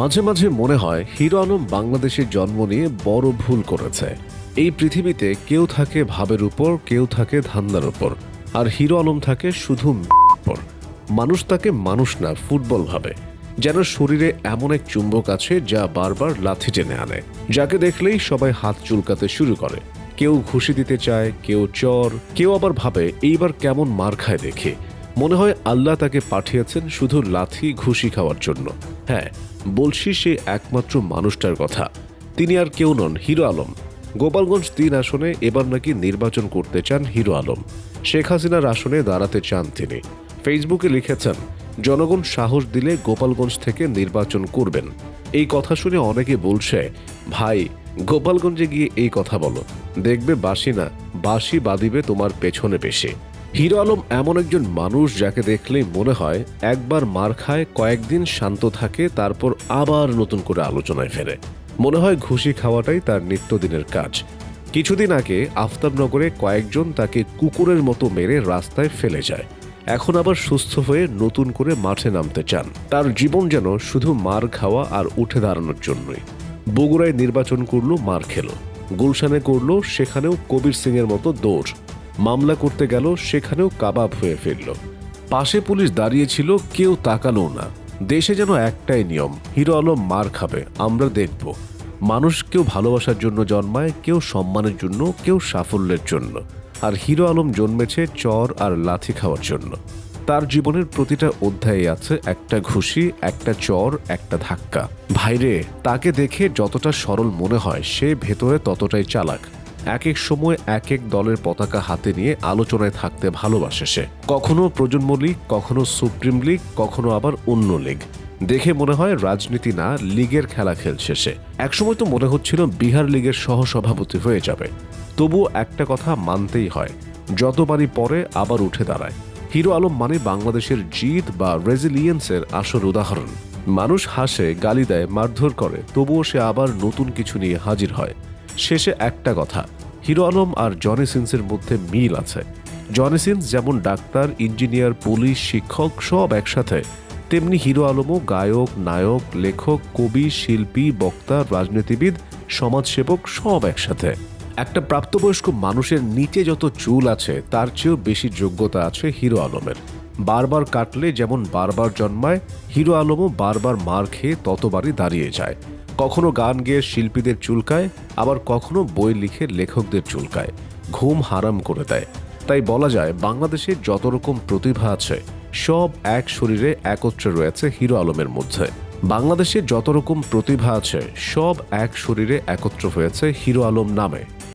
মাঝে মাঝে মনে হয় হিরো আলম বাংলাদেশের জন্ম নিয়ে বড় ভুল করেছে। এই পৃথিবীতে কেউ থাকে ভাবের উপর, কেউ থাকে ধান্দার উপর, আর হিরো আলম থাকে শুধু উপর। মানুষ তাকে মানুষ না, ফুটবল ভাবে। যেন শরীরে এমন এক চুম্বক আছে যা বারবার লাথি টেনে আনে। যাকে দেখলেই সবাই হাত চুলকাতে শুরু করে। কেউ ঘুষি দিতে চায়, কেউ চর, কেউ আবার ভাবে, এইবার কেমন মার খায় দেখে। মনে হয় আল্লাহ তাকে পাঠিয়েছেন শুধু লাথি, ঘুষি খাওয়ার জন্য। হ্যাঁ বলছি সে একমাত্র মানুষটার কথা। তিনি আর কেউ নন, হিরো আলম। গোপালগঞ্জ তিন আসনে এবার নাকি নির্বাচন করতে চান হিরো আলম। শেখ হাসিনার আসনে দাঁড়াতে চান তিনি। ফেসবুকে লিখেছেন, জনগণ সাহস দিলে গোপালগঞ্জ থেকে নির্বাচন করবেন। এই কথা শুনে অনেকে বলছে, ভাই, গোপালগঞ্জে গিয়ে এই কথা বলো। দেখবে বাসি না বাসি বাঁধিবে তোমার পেছনে পেশে। হিরো আলম এমন একজন মানুষ যাকে দেখলেই মনে হয় একবার মার খায়, কয়েকদিন শান্ত থাকে, তারপর আবার নতুন করে আলোচনায় ফেরে। মনে হয় ঘুষি খাওয়াটাই তার নিত্যদিনের কাজ। কিছুদিন আগে আফতাবনগরে কয়েকজন তাকে কুকুরের মতো মেরে রাস্তায় ফেলে যায়। এখন আবার সুস্থ হয়ে নতুন করে মাঠে নামতে চান। তার জীবন যেন শুধু মার খাওয়া আর উঠে দাঁড়ানোর জন্যই। বগুড়ায় নির্বাচন করল, মার খেলো। গুলশানে করল, সেখানেও কবির সিং এর মতো দৌড়। মামলা করতে গেল, সেখানেও কাবাব হয়ে ফিরল। পাশে পুলিশ দাঁড়িয়েছিল, কেউ তাকালো না। দেশে যেন একটাই নিয়ম, হিরো আলম মার খাবে, আমরা দেখব। মানুষ কেউ ভালোবাসার জন্য জন্মায়, কেউ সম্মানের জন্য, কেউ সাফল্যের জন্য। আর হিরো আলম জন্মেছে চর আর লাথি খাওয়ার জন্য। তার জীবনের প্রতিটা অধ্যায়ে আছে একটা ঘুষি, একটা চর, একটা ধাক্কা। ভাইরে, তাকে দেখে যতটা সরল মনে হয়, সে ভেতরে ততটাই চালাক। এক এক সময় এক এক দলের পতাকা হাতে নিয়ে আলোচনায় থাকতে ভালোবাসে সে। কখনো প্রজন্ম লীগ, কখনো সুপ্রিম লীগ, কখনো আবার অন্য লীগ। দেখে মনে হয় রাজনীতি না, লীগের খেলা খেলছে সে। একসময় তো মনে হচ্ছিল বিহার লীগের সহসভাপতি হয়ে যাবে। তবুও একটা কথা মানতেই হয়, যতবারই পরে আবার উঠে দাঁড়ায়। হিরো আলম মানে বাংলাদেশের জিত বা রেজিলিয়েন্সের আসল উদাহরণ। মানুষ হাসে, গালি দেয়, মারধর করে, তবুও সে আবার নতুন কিছু নিয়ে হাজির হয়। শেষে একটা কথা, হিরো আলম আর জনি সিন্সের মধ্যে মিল আছে। জনি যেমন ডাক্তার, ইঞ্জিনিয়ার, পুলিশ, শিক্ষক, সব একসাথে, তেমনি হিরো আলমও গায়ক, নায়ক, লেখক, কবি, শিল্পী, বক্তা, রাজনীতিবিদ, সমাজসেবক, সব একসাথে। একটা প্রাপ্তবয়স্ক মানুষের নিচে যত চুল আছে, তার চেয়েও বেশি যোগ্যতা আছে হিরো আলমের। বারবার কাটলে যেমন বারবার জন্মায়, হিরো আলমও বারবার মার খেয়ে ততবারই দাঁড়িয়ে যায়। কখনো গান গেয়ে শিল্পীদের চুলকায়, আবার কখনো বই লিখে লেখকদের চুলকায়। ঘুম হারাম করে দেয়। তাই বলা যায়, বাংলাদেশে যত রকম প্রতিভা আছে, সব এক শরীরে একত্রে রয়েছে হিরো আলমের মধ্যে। বাংলাদেশে যত রকম প্রতিভা আছে, সব এক শরীরে একত্র হয়েছে হিরো আলম নামে।